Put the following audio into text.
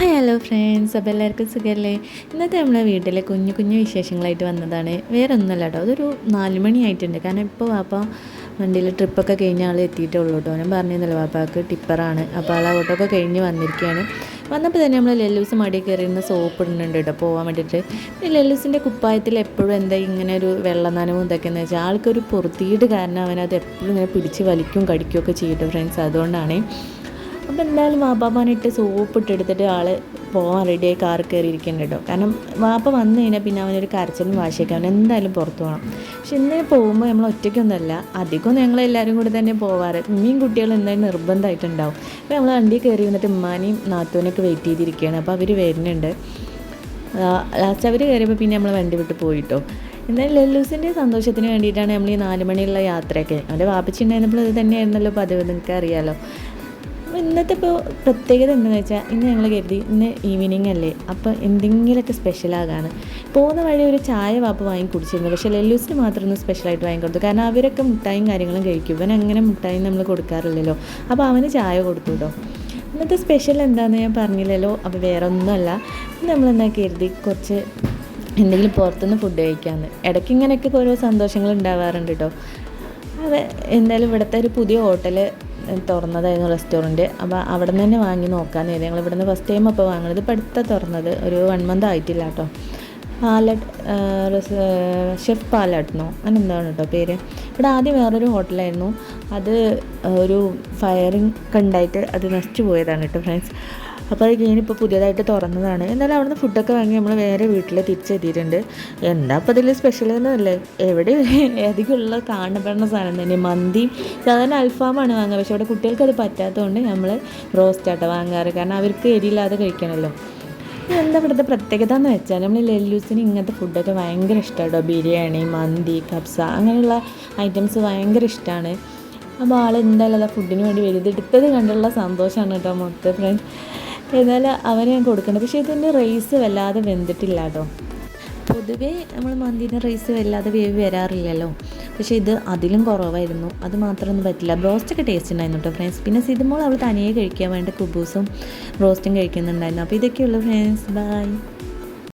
Hi hello friends അപ്പോൾ എല്ലാവർക്കും സുഖമല്ലേ ഇന്നത്തെ നമ്മളെ വീട്ടിലെ കുഞ്ഞു കുഞ്ഞു വിശേഷങ്ങളായിട്ട് വന്നതാണ്. വേറെ ഒന്നുമല്ല കേട്ടോ. അതൊരു നാല് മണിയായിട്ടുണ്ട്. കാരണം ഇപ്പോൾ വാപ്പ വണ്ടിയിൽ ട്രിപ്പൊക്കെ കഴിഞ്ഞ ആൾ എത്തിയിട്ടുള്ളൂ കേട്ടോ. ഞാൻ പറഞ്ഞിരുന്നല്ലോ വാപ്പാക്ക് ടിപ്പറാണ്. അപ്പോൾ ആൾ ഓട്ടോക്കെ കഴിഞ്ഞ് വന്നിരിക്കുകയാണ്. വന്നപ്പോൾ തന്നെ നമ്മൾ ലെല്ലൂസ് മടി കയറിയിരുന്ന സോപ്പ് ഇടുന്നുണ്ട് കേട്ടോ. പോകാൻ വേണ്ടിയിട്ട്. പിന്നെ ലെല്ലൂസിന്റെ കുപ്പായത്തിൽ എപ്പോഴും എന്താ ഇങ്ങനെ ഒരു വെള്ളം നനവും ഇതൊക്കെ എന്ന് വെച്ചാൽ ആൾക്കൊരു പൊറുത്തീട് കാരണം അവനത് എപ്പോഴും ഇങ്ങനെ പിടിച്ച് വലിക്കും കടിക്കുകയൊക്കെ ചെയ്യട്ടോ ഫ്രണ്ട്സ് അതുകൊണ്ടാണ് അപ്പോൾ എന്തായാലും വാപ്പാപ്പാനിട്ട് സോപ്പ് ഇട്ടെടുത്തിട്ട് ആൾ പോകാൻ റെഡിയായി കാർ കയറി ഇരിക്കുന്നുണ്ട് കേട്ടോ കാരണം വാപ്പ വന്നു കഴിഞ്ഞാൽ പിന്നെ അവനൊരു കരച്ചിലും വാശിയൊക്കെ അവൻ എന്തായാലും പുറത്തു പോകണം പക്ഷെ ഇന്ന് പോകുമ്പോൾ നമ്മൾ ഒറ്റയ്ക്കൊന്നുമല്ല. അധികം ഞങ്ങളെല്ലാവരും കൂടി തന്നെ പോവാറ്. ഉമ്മയും കുട്ടികളും എന്തായാലും നിർബന്ധമായിട്ടുണ്ടാവും അപ്പോൾ നമ്മൾ വണ്ടി കയറി വന്നിട്ട് ഉമ്മാനെയും നാത്തൂനൊക്കെ വെയിറ്റ് ചെയ്തിരിക്കുകയാണ് അപ്പോൾ അവർ വരുന്നുണ്ട്. ലാസ്റ്റ് അവർ കയറിയപ്പോൾ പിന്നെ നമ്മൾ വണ്ടി വിട്ട് പോയിട്ടോ. എന്നാലും ലല്ലൂസിന്റെ സന്തോഷത്തിന് വേണ്ടിയിട്ടാണ് നമ്മൾ ഈ നാല് മണിയുള്ള യാത്രയൊക്കെ. അവന്റെ വാപ്പച്ചി ഉണ്ടായിരുന്നപ്പോൾ ഇത് തന്നെയായിരുന്നല്ലോ പതിവ് നിങ്ങൾക്ക് അറിയാമല്ലോ ഇന്നത്തെ ഇപ്പോൾ പ്രത്യേകത എന്താണെന്ന് വെച്ചാൽ ഇന്ന് ഞങ്ങൾ കരുതി ഇന്ന് ഈവനിങ് അല്ലേ അപ്പോൾ എന്തെങ്കിലുമൊക്കെ സ്പെഷ്യലാകാണ് പോകുന്ന വഴി ഒരു ചായ വാപ്പ് വാങ്ങി കുടിച്ചിരുന്നു പക്ഷേ ലെല്ലൂസിന് മാത്രം ഒന്ന് സ്പെഷ്യലായിട്ട് വാങ്ങി കൊടുത്തു. കാരണം അവരൊക്കെ മുട്ടായും കാര്യങ്ങളും കഴിക്കും. ഇവൻ അങ്ങനെ മുട്ടായും നമ്മൾ കൊടുക്കാറില്ലല്ലോ. അപ്പോൾ അവന് ചായ കൊടുത്തു കേട്ടോ ഇന്നത്തെ സ്പെഷ്യൽ എന്താണെന്ന് ഞാൻ പറഞ്ഞില്ലല്ലോ അപ്പോൾ വേറെ ഒന്നുമല്ല നമ്മളെന്നാ കരുതി? കുറച്ച് എന്തെങ്കിലും പുറത്തുനിന്ന് ഫുഡ് കഴിക്കാമെന്ന് ഇടയ്ക്ക് ഇങ്ങനെയൊക്കെ ഓരോ സന്തോഷങ്ങൾ ഉണ്ടാവാറുണ്ട് കേട്ടോ അത് എന്തായാലും ഇവിടുത്തെ ഒരു പുതിയ ഹോട്ടൽ തുറന്നതായിരുന്നു റെസ്റ്റോറന്റ്. അപ്പോൾ അവിടെ നിന്ന് തന്നെ വാങ്ങി നോക്കാൻ ഞങ്ങൾ ഇവിടുന്ന് ഫസ്റ്റ് ടൈം അപ്പോൾ വാങ്ങണത് ഇപ്പോൾ അടുത്ത തുറന്നത് ഒരു വൺ മന്ത് ആയിട്ടില്ല കേട്ടോ. പാലട്ട് ഷെഫ് പാലട്ട്നോ അങ്ങനെ എന്താണ് കേട്ടോ പേര്. ഇവിടെ ആദ്യം വേറൊരു ഹോട്ടലായിരുന്നു. അത് ഒരു ഫയറിങ് ഒക്കെ ഉണ്ടായിട്ട് അത് നശിച്ചു പോയതാണ് കേട്ടോ ഫ്രണ്ട്സ് അപ്പോൾ അത് കഴിഞ്ഞിപ്പോൾ പുതിയതായിട്ട് തുറന്നതാണ്. എന്നാലും അവിടുന്ന് ഫുഡൊക്കെ വാങ്ങി നമ്മൾ വേറെ വീട്ടിൽ തിരിച്ചെത്തിയിട്ടുണ്ട്. എന്താ അപ്പോൾ അതിൽ സ്പെഷ്യൽ എന്നല്ലേ? എവിടെ അധികമുള്ള കാണപ്പെടുന്ന സാധനം തന്നെ. മന്തി സാധാരണ അൽഫാമാണ് വാങ്ങുക. പക്ഷേ അവിടെ കുട്ടികൾക്ക് അത് പറ്റാത്തതുകൊണ്ട് നമ്മൾ റോസ്റ്റാട്ടോ വാങ്ങാറ്. കാരണം അവർക്ക് എരിയില്ലാതെ കഴിക്കണമല്ലോ എന്താ ഇവിടുത്തെ പ്രത്യേകത എന്ന് വെച്ചാൽ നമ്മൾ ലെല്ലൂസിന് ഇങ്ങനത്തെ ഫുഡൊക്കെ ഭയങ്കര ഇഷ്ടമാണ് ബിരിയാണി മന്തി കബ്സ അങ്ങനെയുള്ള ഐറ്റംസ് ഭയങ്കര ഇഷ്ടമാണ് അപ്പോൾ ആൾ എന്തായാലും ഫുഡിന് വേണ്ടി വലുതെടുത്തത് കണ്ടുള്ള സന്തോഷമാണ് കേട്ടോ മൊത്തം ഫ്രണ്ട്സ് എന്നാൽ അവന് ഞാൻ കൊടുക്കേണ്ടത് പക്ഷേ ഇതിന്റെ റൈസ് വല്ലാതെ വെന്തിട്ടില്ല കേട്ടോ പൊതുവേ നമ്മൾ മന്തിന്റെ റൈസ് വല്ലാതെ വേവ് വരാറില്ലല്ലോ. പക്ഷേ ഇത് അതിലും കുറവായിരുന്നു. അത് മാത്രമൊന്നും പറ്റില്ല. ബ്രോസ്റ്റൊക്കെ ടേസ്റ്റ് ഉണ്ടായിരുന്നു കേട്ടോ ഫ്രണ്ട്സ് പിന്നെ സിതുമോൾ അവൾ തനിയെ കഴിക്കാൻ വേണ്ട കുബൂസും ബ്രോസ്റ്റും കഴിക്കുന്നുണ്ടായിരുന്നു. അപ്പോൾ ഇതൊക്കെയുള്ളൂ ഫ്രണ്ട്സ് ബൈ